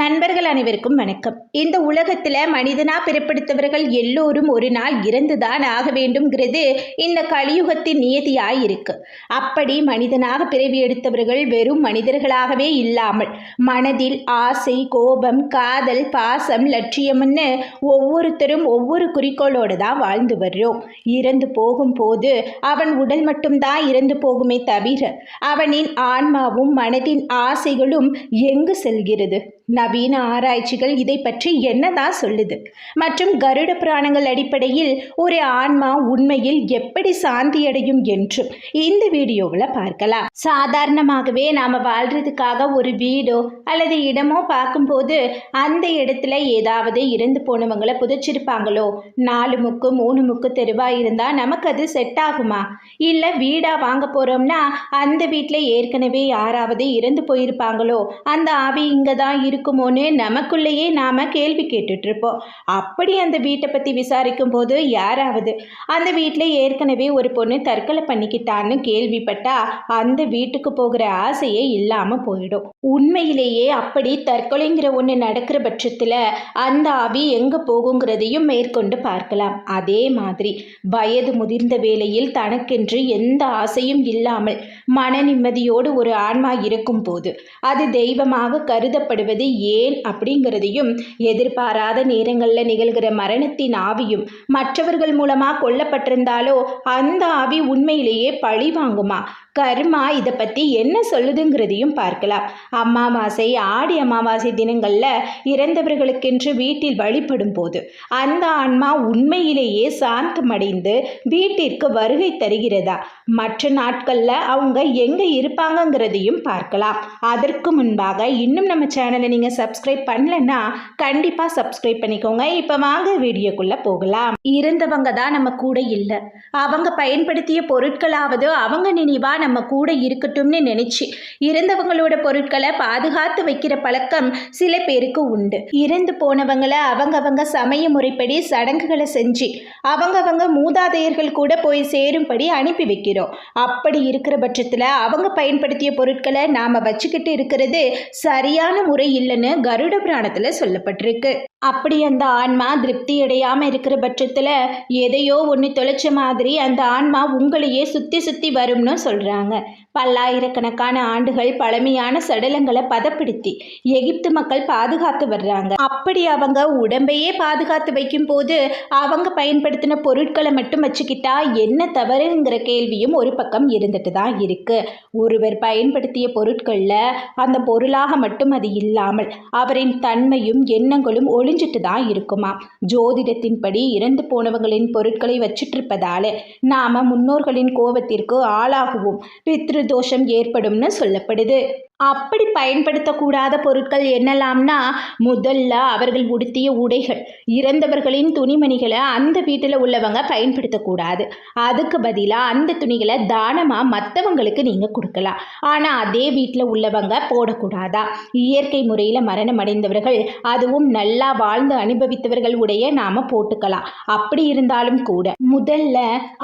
நண்பர்கள் அனைவருக்கும் வணக்கம். இந்த உலகத்தில் மனிதனா பிறப்படுத்தவர்கள் எல்லோரும் ஒரு நாள் இறந்துதான் ஆக வேண்டும்ங்கிறது இந்த கலியுகத்தின் நியதியாய் இருக்கு. அப்படி மனிதனாக பிறவி எடுத்தவர்கள் வெறும் மனிதர்களாகவே இல்லாமல் மனதில் ஆசை கோபம் காதல் பாசம் லட்சியம்னு ஒவ்வொருத்தரும் ஒவ்வொரு குறிக்கோளோடு தான் வாழ்ந்து வர்றோம். இறந்து போகும்போது அவன் உடல் மட்டும்தான் இறந்து போகுமே தவிர அவனின் ஆன்மாவும் மனதின் ஆசைகளும் எங்கு செல்கிறது? நவீன ஆராய்ச்சிகள் இதை பற்றி என்னதான் சொல்லுது? மற்றும் கருட புராணங்கள் அடிப்படையில் ஒரு ஆன்மா உண்மையில் எப்படி சாந்தியடையும் என்றும் இந்த வீடியோவில் பார்க்கலாம். சாதாரணமாகவே நாம் வாழ்றதுக்காக ஒரு வீடோ அல்லது இடமோ பார்க்கும்போது அந்த இடத்துல ஏதாவது இறந்து போனவங்களை புதைச்சிருப்பாங்களோ? நாலு முக்கு மூணு முக்கு தெருவாக இருந்தால் நமக்கு அது செட் ஆகுமா? இல்லை வீடாக வாங்க போகிறோம்னா அந்த வீட்டில் ஏற்கனவே யாராவது இறந்து போயிருப்பாங்களோ? அந்த ஆவி இங்கே தான் இருக்கும் இருக்குமோன்னு நமக்குள்ளேயே நாம் கேள்வி கேட்டுட்டு இருப்போம் அப்படி அந்த வீட்டை பற்றி விசாரிக்கும் போது யாராவது அந்த வீட்டில் ஏற்கனவே ஒரு பொண்ணு தற்கொலை பண்ணிக்கிட்டான்னு கேள்விப்பட்டா அந்த வீட்டுக்கு போகிற ஆசையே இல்லாமல் போயிடும். உண்மையிலேயே அப்படி தற்கொலைங்கிற ஒன்று நடக்கிற பட்சத்தில் அந்த ஆவி எங்கே போகுங்கிறதையும் மேற்கொண்டு பார்க்கலாம். அதே மாதிரி வயது முதிர்ந்த வேளையில் தனக்கென்று எந்த ஆசையும் இல்லாமல் மன நிம்மதியோடு ஒரு ஆன்மா இருக்கும் போது அது தெய்வமாக கருதப்படுவது ஏன் அப்படிங்கிறதையும் எதிர்பாராத நேரங்களில் நிகழ்கிற மரணத்தின் ஆவியும் மற்றவர்கள் மூலமாக கொல்லப்பட்டிருந்தாலோ அந்த ஆவி உண்மையிலேயே பழி வாங்குமா? கர்மா இதை பற்றி என்ன சொல்லுதுங்கிறதையும் பார்க்கலாம். அமாவாசை ஆடி அமாவாசை தினங்களில் இறந்தவர்களுக்கென்று வீட்டில் வழிபடும் போது அந்த ஆன்மா உண்மையிலேயே சாந்தமடைந்து வீட்டிற்கு வருகை தருகிறதா? மற்ற நாட்களில் அவங்க எங்கே இருப்பாங்கங்கிறதையும் பார்க்கலாம். அதற்கு முன்பாக இன்னும் நம்ம சேனலை நீங்கள் சப்ஸ்கிரைப் பண்ணலன்னா கண்டிப்பாக சப்ஸ்கிரைப் பண்ணிக்கோங்க. இப்போ வாங்க வீடியோக்குள்ளே போகலாம். இருந்தவங்க தான் நம்ம கூட இல்லை. அவங்க பயன்படுத்திய பொருட்களாவது அவங்க நினைவாக நம்ம கூட இருக்கட்டும்னு நினைச்சு இறந்தவங்களோட பொருட்களை பாதுகாத்து வைக்கிற பழக்கம் சில பேருக்கு உண்டு. இறந்து போனவங்களை அவங்கவங்க சமய முறைப்படி சடங்குகளை செஞ்சு அவங்கவங்க மூதாதையர்கள் கூட போய் சேரும்படி அனுப்பி வைக்கிறோம். அப்படி இருக்கிற பட்சத்தில் அவங்க பயன்படுத்திய பொருட்களை நாம் வச்சுக்கிட்டு இருக்கிறது சரியான முறை இல்லைன்னு கருட புராணத்தில் சொல்லப்பட்டிருக்கு. அப்படி அந்த ஆன்மா திருப்தி அடையாமல் இருக்கிற பட்சத்தில் எதையோ ஒன்று தொலைச்ச மாதிரி அந்த ஆன்மா உங்களையே சுற்றி சுற்றி வரும்னு சொல்கிறாங்க பல்லாயிரக்கணக்கான ஆண்டுகள் பழமையான சடலங்களை பதப்படுத்தி எகிப்து மக்கள் பாதுகாத்து வர்றாங்க. அப்படி அவங்க உடம்பையே பாதுகாத்து வைக்கும்போது அவங்க பயன்படுத்தின பொருட்களை மட்டும் வச்சுக்கிட்டா என்ன தவறுங்கிற கேள்வியும் ஒரு பக்கம் இருந்துட்டு தான் இருக்கு. ஒருவர் பயன்படுத்திய பொருட்களில் அந்த பொருளாக மட்டும் அது இல்லாமல் அவரின் தன்மையும் எண்ணங்களும் ஒளிஞ்சிட்டு தான் இருக்குமா? ஜோதிடத்தின்படி இறந்து போனவங்களின் பொருட்களை வச்சிட்டு இருப்பதால நாம முன்னோர்களின் கோபத்திற்கு ஆளாகுவோம். பித்ருதோஷம் ஏற்படும்னு சொல்லப்படுது. அப்படி பயன்படுத்தக்கூடாத பொருட்கள் என்னலாம்னா முதல்ல அவர்கள் உடுத்திய உடைகள். இறந்தவர்களின் துணிமணிகளை அந்த வீட்டில் உள்ளவங்க பயன்படுத்தக்கூடாது. அதுக்கு பதிலாக அந்த துணிகளை தானமாக மற்றவங்களுக்கு நீங்கள் கொடுக்கலாம். ஆனால் அதே வீட்டில் உள்ளவங்க போடக்கூடாதா? இயற்கை முறையில் மரணம் அடைந்தவர்கள் அதுவும் நல்லா வாழ்ந்து அனுபவித்தவர்கள் உடைய நாம் போட்டுக்கலாம். அப்படி இருந்தாலும் கூட முதல்ல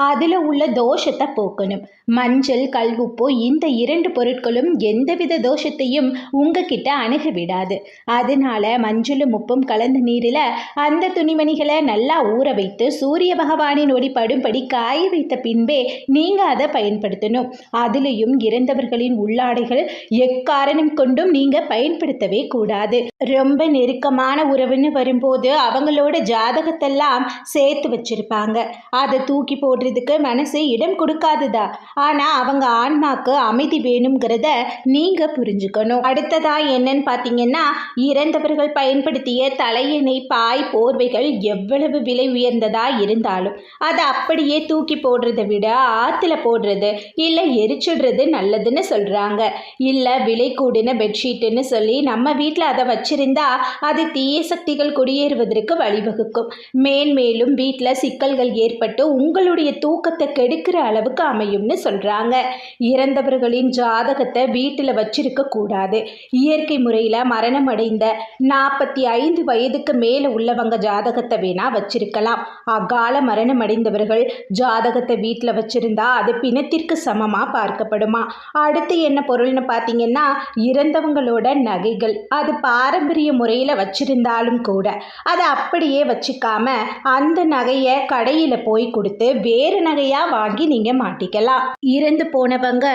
அதில் உள்ள தோஷத்தை போக்கணும். மஞ்சள் கல்வுப்பு இந்த இரண்டு பொருட்களும் எந்தவித சந்தோஷத்தையும் உங்ககிட்ட அணுக விடாது அதனால மஞ்சளும் உப்பும் கலந்த நீரில் அந்த துணிமணிகளை நல்லா ஊற வைத்து சூரிய பகவானின் ஒளி படும்படி காய வைத்த பின்பே நீங்கள் அதை பயன்படுத்தணும். அதுலேயும் இறந்தவர்களின் உள்ளாடைகள் எக்காரணம் கொண்டும் நீங்கள் பயன்படுத்தவே கூடாது. ரொம்ப நெருக்கமான உறவுன்னு வரும்போது அவங்களோட ஜாதகத்தெல்லாம் சேர்த்து வச்சிருப்பாங்க. அதை தூக்கி போடுறதுக்கு மனசு இடம் கொடுக்காதுதா? ஆனால் அவங்க ஆன்மாக்கு அமைதி வேணுங்கிறத நீங்கள் புரிஞ்சுக்கணும். அடுத்ததா என்னன்னு பார்த்தீங்கன்னா இறந்தவர்கள் பயன்படுத்திய தலையணை பாய் போர்வைகள் எவ்வளவு விலை உயர்ந்ததா இருந்தாலும் அதை அப்படியே தூக்கி போடுறதை விட ஆற்றுல போடுறது இல்லை எரிச்சிடுறது நல்லதுன்னு சொல்கிறாங்க இல்லை விலை கூடின பெட்ஷீட்டுன்னு சொல்லி நம்ம வீட்டில் அதை வச்சிருந்தா அது தீய சக்திகள் குடியேறுவதற்கு வழிவகுக்கும். மேன்மேலும் வீட்டில் சிக்கல்கள் ஏற்பட்டு உங்களுடைய தூக்கத்தை கெடுக்கிற அளவுக்கு அமையும்னு சொல்கிறாங்க இறந்தவர்களின் ஜாதகத்தை வீட்டில் வச்சு வச்சிருக்க கூடாது இயற்கை முறையில் மரணம் அடைந்த நாற்பத்தி ஐந்து வயதுக்கு மேலே உள்ளவங்க ஜாதகத்தை வேணா வச்சிருக்கலாம். அகால மரணம் அடைந்தவர்கள் ஜாதகத்தை வீட்டில் வச்சிருந்தா அது பிணத்திற்கு சமமாக பார்க்கப்படுமா? அடுத்து என்ன பொருள்னு பார்த்தீங்கன்னா இறந்தவங்களோட நகைகள். அது பாரம்பரிய முறையில் வச்சிருந்தாலும் கூட அதை அப்படியே வச்சுக்காம அந்த நகையை கடையில் போய் கொடுத்து வேறு நகையாக வாங்கி நீங்கள் மாட்டிக்கலாம். இறந்து போனவங்க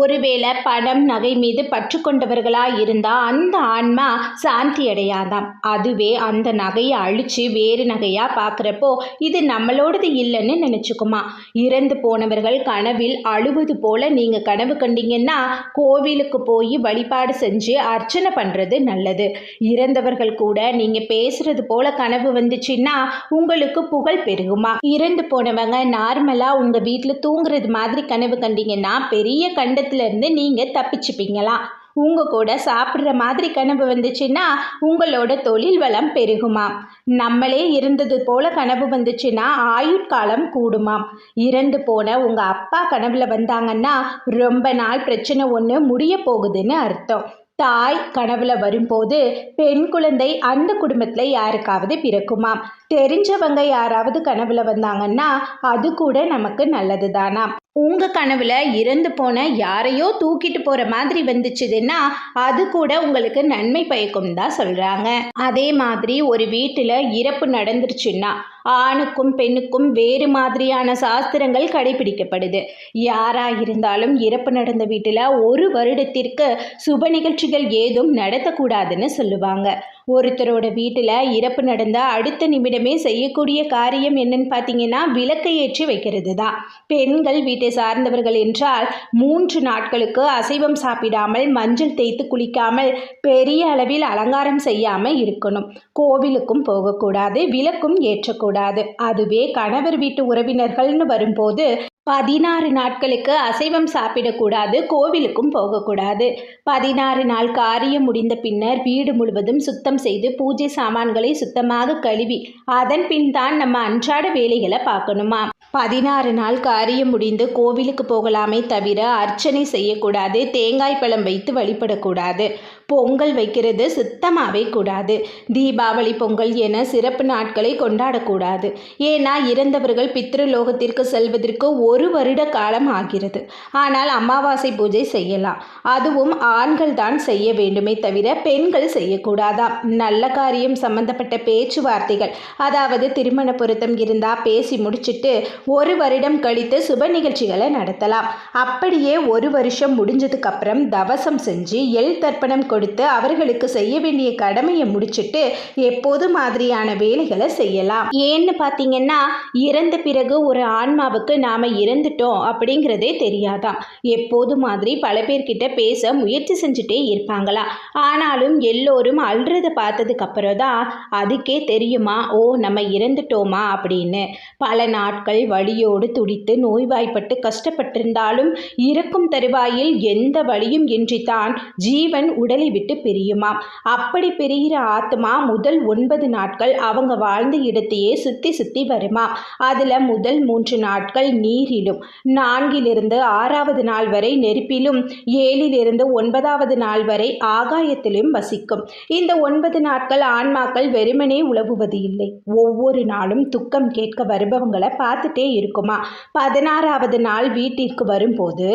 ஒருவேளை பணம் நகை மீது பற்று கொண்டவர்களாக இருந்தால் அந்த ஆன்மா சாந்தி அடையாதாம் அதுவே அந்த நகையை அழித்து வேறு நகையாக பார்க்குறப்போ இது நம்மளோடது இல்லைன்னு நினச்சிக்குமா. இறந்து போனவர்கள் கனவில் அழுவது போல நீங்கள் கனவு கண்டீங்கன்னா கோவிலுக்கு போய் வழிபாடு செஞ்சு அர்ச்சனை பண்ணுறது நல்லது. இறந்தவர்கள் கூட நீங்கள் பேசுறது போல கனவு வந்துச்சுன்னா உங்களுக்கு புகழ் பெருகுமா. இறந்து போனவங்க நார்மலாக உங்கள் வீட்டில் தூங்குறது மாதிரி கனவு கண்டீங்கன்னா பெரிய கண்டத்துலேருந்து நீங்கள் தப்பிச்சுப்பீங்களா. உங்கள் கூட சாப்பிட்ற மாதிரி கனவு வந்துச்சுன்னா உங்களோட தொழில் வளம் பெருகுமாம் நம்மளே இருந்தது போல கனவு வந்துச்சுன்னா ஆயுட்காலம் கூடுமாம். இறந்து போன உங்கள் அப்பா கனவுல வந்தாங்கன்னா ரொம்ப நாள் பிரச்சனை ஒன்று முடிய போகுதுன்னு அர்த்தம். தாய் கனவுல வரும்போது பெண் குழந்தை அந்த குடும்பத்தில் யாருக்காவது பிறக்குமாம். தெரிஞ்சவங்க யாராவது கனவுல வந்தாங்கன்னா அது கூட நமக்கு நல்லது தானா உங்கள் கனவுல இறந்து போன யாரையோ தூக்கிட்டு போகிற மாதிரி வந்துச்சுதுன்னா அது கூட உங்களுக்கு நன்மை பயக்கும் தான் சொல்கிறாங்க அதே மாதிரி ஒரு வீட்டில் இறப்பு நடந்துருச்சுன்னா ஆணுக்கும் பெண்ணுக்கும் வேறு மாதிரியான சாஸ்திரங்கள் கடைபிடிக்கப்படுது. யாராக இருந்தாலும் இறப்பு நடந்த வீட்டில் ஒரு வருடத்திற்கு சுப நிகழ்ச்சிகள் ஏதும் நடத்தக்கூடாதுன்னு சொல்லுவாங்க. ஒருத்தரோட வீட்டில் இறப்பு நடந்த அடுத்த நிமிடமே செய்யக்கூடிய காரியம் என்னன்னு பார்த்தீங்கன்னா விளக்கை ஏற்றி வைக்கிறது தான் பெண்கள் வீட்டை சார்ந்தவர்கள் என்றால் மூன்று நாட்களுக்கு அசைவம் சாப்பிடாமல் மஞ்சள் தேய்த்து குளிக்காமல் பெரிய அளவில் அலங்காரம் செய்யாமல் இருக்கணும். கோவிலுக்கும் போகக்கூடாது விளக்கும் ஏற்றக்கூடாது. அதுவே கணவர் வீட்டு உறவினர்கள்னு வரும்போது பதினாறு நாட்களுக்கு அசைவம் சாப்பிடக்கூடாது கோவிலுக்கும் போகக்கூடாது. பதினாறு நாள் காரியம் முடிந்த பின்னர் வீடு முழுவதும் சுத்தம் செய்து பூஜை சாமான்களை சுத்தமாக கழுவி அதன் பின் தான் நம்ம அன்றாட வேலைகளை பார்க்கணுமா? பதினாறு நாள் காரியம் முடிந்து கோவிலுக்கு போகலாமே தவிர அர்ச்சனை செய்யக்கூடாது தேங்காய் பழம் வைத்து வழிபடக்கூடாது. பொங்கல் வைக்கிறது சுத்தமாகவே கூடாது. தீபாவளி பொங்கல் என சிறப்பு நாட்களை கொண்டாடக்கூடாது. ஏன்னா இறந்தவர்கள் பித்ருலோகத்திற்கு செல்வதற்கு ஒரு வருட காலம் ஆகிறது. ஆனால் அமாவாசை பூஜை செய்யலாம். அதுவும் ஆண்கள் தான் செய்ய வேண்டுமே தவிர பெண்கள் செய்யக்கூடாதாம் நல்ல காரியம் சம்பந்தப்பட்ட பேச்சுவார்த்தைகள். அதாவது திருமண பொருத்தம் இருந்தால் பேசி முடிச்சிட்டு ஒரு வருடம் கழித்து சுப நிகழ்ச்சிகளை நடத்தலாம். அப்படியே ஒரு வருஷம் முடிஞ்சதுக்கப்புறம் தவசம் செஞ்சு எல் தர்ப்பணம் கொடுத்து அவர்களுக்கு செய்ய வேண்டிய கடமையை முடிச்சிட்டு எப்போது மாதிரியான வேலைகளை செய்யலாம். ஏன்னு பார்த்தீங்கன்னா இறந்த பிறகு ஒரு ஆன்மாவுக்கு நாம் இறந்துட்டோம் அப்படிங்கிறதே தெரியாதாம். எப்போது மாதிரி பல பேர்கிட்ட பேச முயற்சி செஞ்சுட்டே இருப்பாங்களா ஆனாலும் எல்லோரும் அழுறத பார்த்ததுக்கு அப்புறம் தான் அதுக்கே தெரியுமா ஓ நம்ம இறந்துட்டோமா அப்படின்னு. பல நாட்கள் வழியோடு துடித்து நோய்வாய்ப்பட்டு கஷ்டப்பட்டிருந்தாலும் இறக்கும் தருவாயில் எந்த வழியும் இன்றித்தான் ஜீவன் உடலை விட்டு பிரியுமாம். அப்படி பிரிகிற ஆத்மா முதல் ஒன்பது நாட்கள் அவங்க வாழ்ந்த இடத்தையே சுற்றி சுற்றி வருமா அதில் முதல் மூன்று நாட்கள் நீரிலும் நான்கிலிருந்து ஆறாவது நாள் வரை நெருப்பிலும் ஏழிலிருந்து ஒன்பதாவது நாள் வரை ஆகாயத்திலும் வசிக்கும். இந்த ஒன்பது நாட்கள் ஆன்மாக்கள் வெறுமனே உழவுவது இல்லை. ஒவ்வொரு நாளும் துக்கம் கேட்க வருபவங்களை பார்த்துட்டே இருக்குமா? பதினாறாவது நாள் வீட்டிற்கு வரும்போது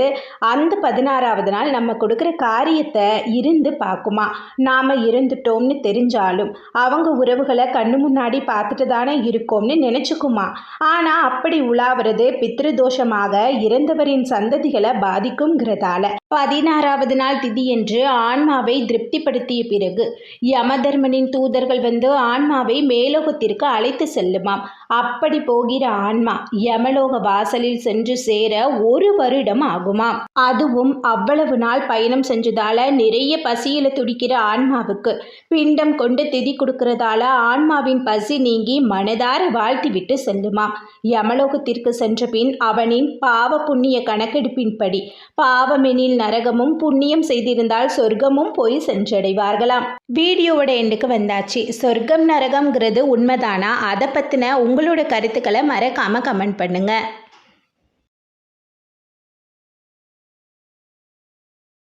அந்த பதினாறாவது நாள் நம்ம கொடுக்குற காரியத்தை இருந்து பார்க்குமா? நாம் இருந்துட்டோம்னு தெரிஞ்சாலும் அவங்க உறவுகளை கண்ணு முன்னாடி பார்த்துட்டு தானே இருக்கோம்னு நினச்சிக்குமா? ஆனால் அப்படி உலாவது பித்ருதோஷமாக இறந்தவரின் சந்ததிகளை பாதிக்குங்கிறதால பதினாறாவது நாள் திதி என்று ஆன்மாவை திருப்திப்படுத்திய பிறகு யமதர்மனின் தூதர்கள் வந்து ஆன்மாவை மேலோகத்திற்கு அழைத்து செல்லுமாம். அப்படி போகிற ஆன்மா யமலோக வாசலில் சென்று சேர ஒரு வருடம் ஆகுமாம். அதுவும் அவ்வளவு நாள் பயணம் செஞ்சதால நிறைய பசி பசியில துடிக்கிற ஆன்மாவுக்கு பிண்டம் கொண்டு திதி கொடுக்கறதால ஆன்மாவின் பசி நீங்கி மனதார வாழ்த்தி விட்டு செல்லுமாம். யமலோகத்திற்கு சென்ற பின் அவனின் பாவ புண்ணிய கணக்கெடுப்பின்படி பாவமெனில் நரகமும் புண்ணியம் செய்திருந்தால் சொர்க்கமும் போய் சென்றடைவார்களாம். வீடியோவோட எண்டுக்கு வந்தாச்சு. சொர்க்கம் நரகம்ங்கிறது உண்மைதானா? அதை பற்றின உங்களோட கருத்துக்களை மறக்காமல் கமெண்ட் பண்ணுங்கள்